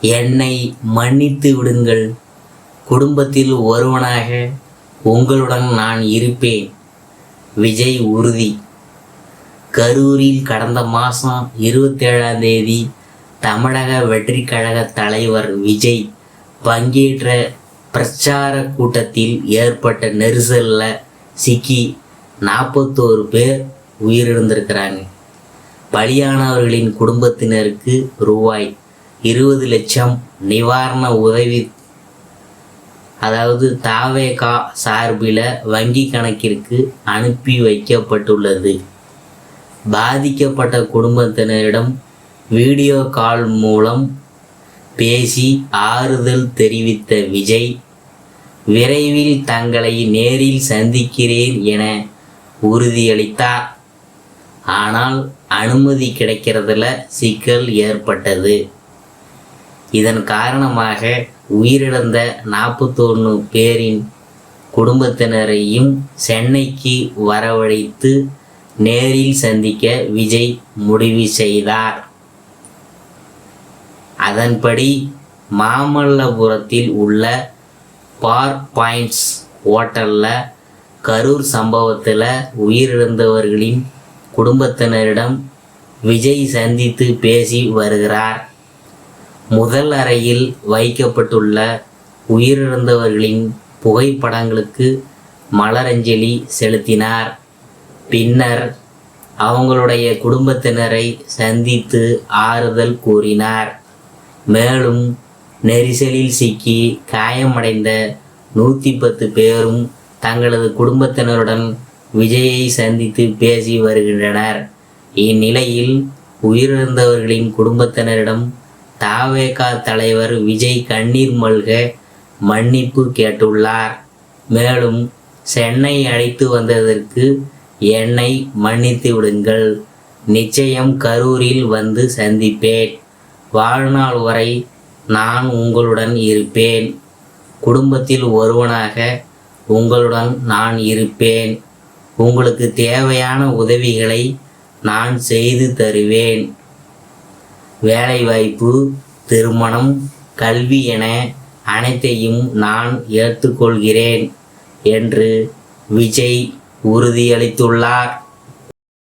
என்னை மன்னித்து விடுங்கள். குடும்பத்தில் ஒருவனாக உங்களுடன் நான் இருப்பேன். விஜய் உறுதி. கரூரில் கடந்த மாதம் இருபத்தேழாம் தேதி தமிழக வெற்றி கழக தலைவர் விஜய் பங்கேற்ற பிரச்சார கூட்டத்தில் ஏற்பட்ட நெரிசலில் சிக்கி நாற்பத்தோரு பேர் உயிரிழந்திருக்கிறாங்க. பலியானவர்களின் குடும்பத்தினருக்கு ரூபாய் இருபது லட்சம் நிவாரண உதவி அதாவது தாவேகா சார்பில் வங்கி கணக்கிற்கு அனுப்பி வைக்கப்பட்டுள்ளது. பாதிக்கப்பட்ட குடும்பத்தினரிடம் வீடியோ கால் மூலம் பேசி ஆறுதல் தெரிவித்த விஜய் விரைவில் தங்களை நேரில் சந்திக்கிறேன் என உறுதியளித்தார். ஆனால் அனுமதி கிடைக்கிறதுல சிக்கல் ஏற்பட்டது. இதன் காரணமாக உயிரிழந்த நாற்பத்தொன்று பேரின் குடும்பத்தினரையும் சென்னைக்கு வரவழைத்து நேரில் சந்திக்க விஜய் முடிவு செய்தார். அதன்படி மாமல்லபுரத்தில் உள்ள பார் பாயிண்ட்ஸ் ஹோட்டலில் கரூர் சம்பவத்தில் உயிரிழந்தவர்களின் குடும்பத்தினரிடம் விஜய் சந்தித்து பேசி வருகிறார். முதல் அறையில் வைக்கப்பட்டுள்ள உயிரிழந்தவர்களின் புகைப்படங்களுக்கு மலரஞ்சலி செலுத்தினார். பின்னர் அவங்களுடைய குடும்பத்தினரை சந்தித்து ஆறுதல் கூறினார். மேலும் நெரிசலில் சிக்கி காயமடைந்த நூற்றி பத்து பேரும் தங்களது குடும்பத்தினருடன் விஜயை சந்தித்து பேசி வருகின்றனர். இந்நிலையில் உயிரிழந்தவர்களின் குடும்பத்தினரிடம் தாவேகா தலைவர் விஜய் கண்ணீர் மல்க மன்னிப்பு கேட்டுள்ளார். மேலும் சென்னை அழைத்து வந்ததற்கு என்னை மன்னித்து விடுங்கள். நிச்சயம் கரூரில் வந்து சந்திப்பேன். வாழ்நாள் வரை நான் உங்களுடன் இருப்பேன். குடும்பத்தில் ஒருவனாக உங்களுடன் நான் இருப்பேன். உங்களுக்கு தேவையான உதவிகளை நான் செய்து தருவேன். வேலைவாய்ப்பு திருமணம் கல்வி என அனைத்தையும் நான் ஏற்றுக்கொள்கிறேன் என்று விஜய் உறுதியளித்துள்ளார்.